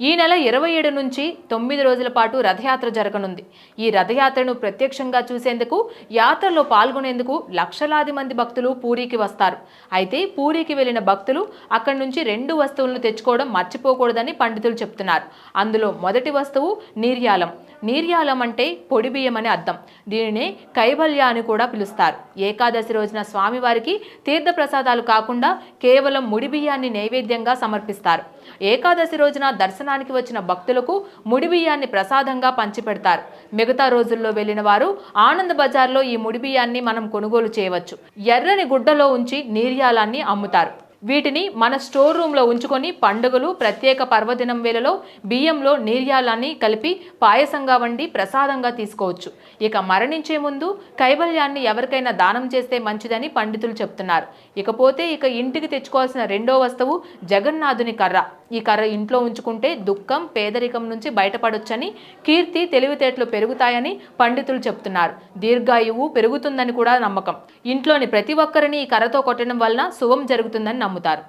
ఈ నెల ఇరవై ఏడు నుంచి తొమ్మిది రోజుల పాటు రథయాత్ర జరగనుంది. ఈ రథయాత్రను ప్రత్యక్షంగా చూసేందుకు యాత్రలో పాల్గొనేందుకు లక్షలాది మంది భక్తులు పూరికి వస్తారు. అయితే పూరికి వెళ్ళిన భక్తులు అక్కడి నుంచి రెండు వస్తువులను తెచ్చుకోవడం మర్చిపోకూడదని పండితులు చెప్తున్నారు. అందులో మొదటి వస్తువు నీర్యాలం. నీర్యాలం అంటే పొడి బియ్యం అని అర్థం. దీనిని కైవల్య అని కూడా పిలుస్తారు. ఏకాదశి రోజున స్వామివారికి తీర్థ ప్రసాదాలు కాకుండా కేవలం ముడి బియ్యాన్ని నైవేద్యంగా సమర్పిస్తారు. ఏకాదశి రోజున దర్శన దర్శనానికి వచ్చిన భక్తులకు ముడిబియ్యాన్ని ప్రసాదంగా పంచిపెడతారు. మిగతా రోజుల్లో వెళ్ళిన వారు ఆనంద్ బజార్లో ఈ ముడిబియ్యాన్ని మనం కొనుగోలు చేయవచ్చు. ఎర్రని గుడ్డలో ఉంచి నీర్యాలాన్ని అమ్ముతారు. వీటిని మన స్టోర్ రూమ్లో ఉంచుకొని పండుగలు ప్రత్యేక పర్వదినం వేళలో బియ్యంలో నీర్యాలాన్ని కలిపి పాయసంగా వండి ప్రసాదంగా తీసుకోవచ్చు. ఇక మరణించే ముందు కైవల్యాన్ని ఎవరికైనా దానం చేస్తే మంచిదని పండితులు చెప్తున్నారు. ఇకపోతే ఇక ఇంటికి తెచ్చుకోవాల్సిన రెండో వస్తువు జగన్నాథుని కర్ర. ఈ కర్ర ఇంట్లో ఉంచుకుంటే దుఃఖం పేదరికం నుంచి బయటపడొచ్చని కీర్తి తెలివితేటలు పెరుగుతాయని పండితులు చెప్తున్నారు. దీర్ఘాయువు పెరుగుతుందని కూడా నమ్మకం. ఇంట్లోని ప్రతి ఒక్కరిని ఈ కర్రతో కొట్టడం వలన శుభం జరుగుతుందని నమ్ముతారు.